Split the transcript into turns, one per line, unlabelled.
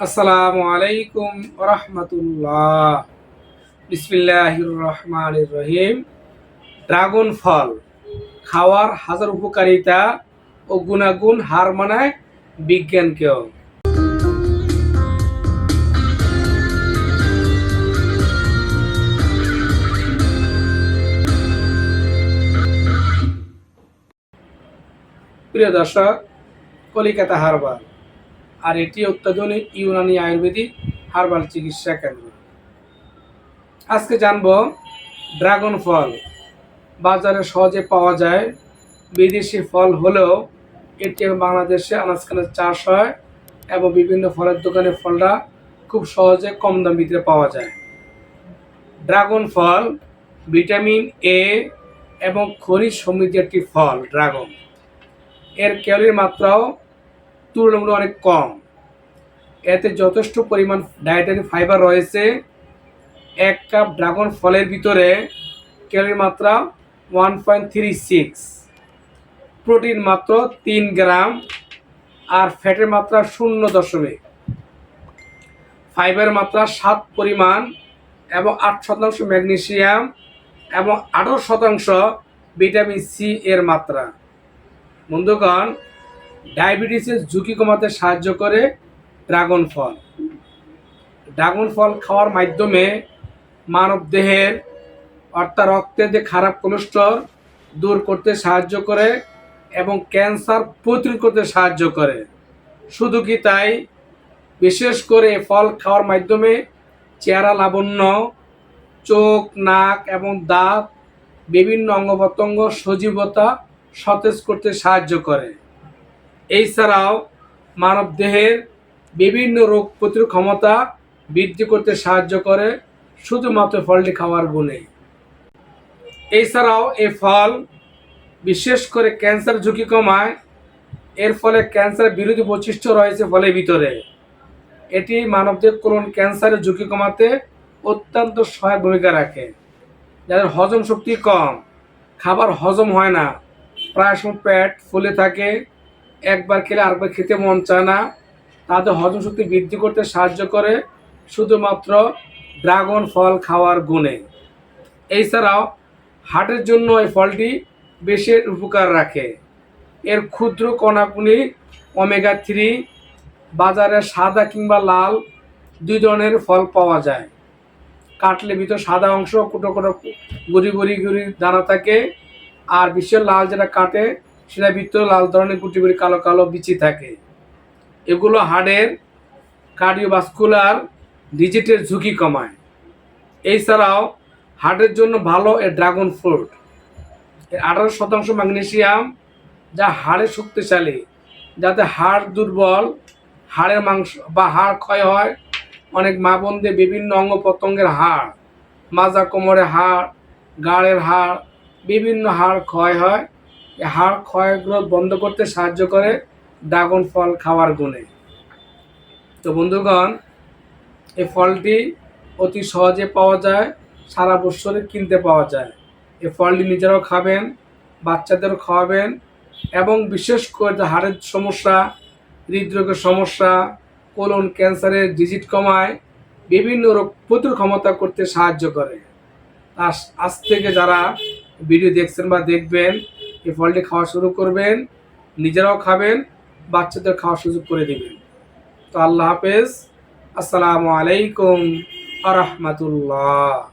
আসসালামু আলাইকুম রহমতুল্লাহ বিসমিল্লাহির রহমানির রহিম। ড্রাগন ফল খাওয়ার হাজার উপকারিতা ও গুণাগুণ হার মানায় বিজ্ঞানকেও প্রিয় দর্শক, কলিকাতা হারবার। আর এটি অত্যাধুনিক ইউনানি আয়ুর্বেদিক হার্বাল চিকিৎসা কেন্দ্র। আজকে জানব ড্রাগন ফল। বাজারে সহজে পাওয়া যায়, বিদেশি ফল হলেও এটি বাংলাদেশে আনাজকানাজ চাষ হয় এবং বিভিন্ন ফলের দোকানে ফলটা খুব সহজে কম দাম ভিতরে পাওয়া যায়। ড্রাগন ফল, ভিটামিন এ এবং খনিজ সমৃদ্ধ একটি ফল, ড্রাগন। এর ক্যালোরির মাত্রাও তুলনামূলক অনেক কম। এতে যথেষ্ট পরিমাণ ডায়েটারি ফাইবার রয়েছে। এক কাপ ড্রাগন ফলের ভিতরে ক্যালোরির মাত্রা one point three six protein মাত্র তিন গ্রাম আর ফ্যাটের মাত্রা শূন্য দশমিক। ফাইবারের মাত্রা সাত পরিমাণ এবং আট শতাংশ ম্যাগনেশিয়াম এবং আঠারো শতাংশ ভিটামিন সি এর মাত্রা। বন্ধুগণ ডায়াবেটিসের ঝুঁকি কমাতে সাহায্য করে ড্রাগন ফল। ড্রাগন ফল খাওয়ার মাধ্যমে মানব দেহের অর্থাৎ রক্তে যে খারাপ কোলেস্ট্রল দূর করতে সাহায্য করে এবং ক্যান্সার প্রতিরোধ করতে সাহায্য করে। শুধু কি তাই? বিশেষ করে ফল খাওয়ার মাধ্যমে চেহারা লাবণ্য, চোখ, নাক এবং দাঁত, বিভিন্ন অঙ্গ প্রত্যঙ্গ সজীবতা সতেজ করতে সাহায্য করে। এছাড়াও মানব দেহের বিভিন্ন রোগ প্রতিরোধ ক্ষমতা বৃদ্ধি করতে সাহায্য করে, শুধুমাত্র ফলটি খাওয়ার গুণে। এছাড়াও এই ফল বিশেষ করে ক্যান্সার ঝুঁকি কমায়, এর ফলে ক্যান্সার বিরোধী বৈশিষ্ট্য রয়েছে ফলের ভিতরে। এটি মানবদের কোলন ক্যান্সারের ঝুঁকি কমাতে অত্যন্ত সহায়ক ভূমিকা রাখে। যাদের হজম শক্তি কম, খাবার হজম হয় না, প্রায় সময় পেট ফুলে থাকে, একবার খেলে আরেকবার খেতে মন চায় না তাদের হজম শক্তি বৃদ্ধি করতে সাহায্য করে শুধুমাত্র ড্রাগন ফল খাওয়ার গুণে। এছাড়াও হার্টের জন্য এই ফলটি বেশি উপকার রাখে। এর ক্ষুদ্র কণাকুনি ওমেগা থ্রি, বাজারে সাদা কিংবা লাল দুই ধরনের ফল পাওয়া যায়। কাটলে ভিতর সাদা অংশ, কুটো কুটো গুড়ি গুড়ি গুড়ি দানা থাকে। আর বিশ্বের লাল যেটা কাটে, সেটা ভিতরে লাল ধরনের গুটি গুড়ি কালো কালো বিচি থাকে। এগুলো হাড়ের কার্ডিওভাস্কুলার ডিজিটের ঝুঁকি কমায়। এছাড়াও হার্টের জন্য ভালো এ ড্রাগন ফ্রুট। আঠারো শতাংশ ম্যাগনেশিয়াম যা হাড়ে শক্তিশালী, যাতে হাড় দুর্বল, হাড়ের মাংস বা হাড় ক্ষয় হয়। অনেক মা বোনদের বিভিন্ন অঙ্গ প্রত্যঙ্গের হাড়, মাজা কোমরের হাড়, গাড়ের হাড়, বিভিন্ন হাড় ক্ষয় হয়। হাড় ক্ষয় গ্রোথ বন্ধ করতে সাহায্য করে। ড্রাগন ফল খাওয়ার গুণে। তো বন্ধুগণ, এই ফলটি অতি সহজে পাওয়া যায়, সারা বছরে কিনতে পাওয়া যায়। এই ফলটি নিজেরাও খাবেন, বাচ্চাদেরও খাওয়াবেন এবং বিশেষ করে হাড়ের সমস্যা, হৃদরোগের সমস্যা, কোলন ক্যান্সারের ডিজিট কমায়, বিভিন্ন রোগ প্রতিরোধ ক্ষমতা করতে সাহায্য করে। আজ থেকে যারা ভিডিও দেখছেন বা দেখবেন, এই ফলটি খাওয়া শুরু করবেন, নিজেরাও খাবেন বাচ্চাদের খাওয়ার সুযোগ করে দিবেন তো আল্লাহ হাফেজ। আসসালামু আলাইকুম আ রহমতুল্লাহ।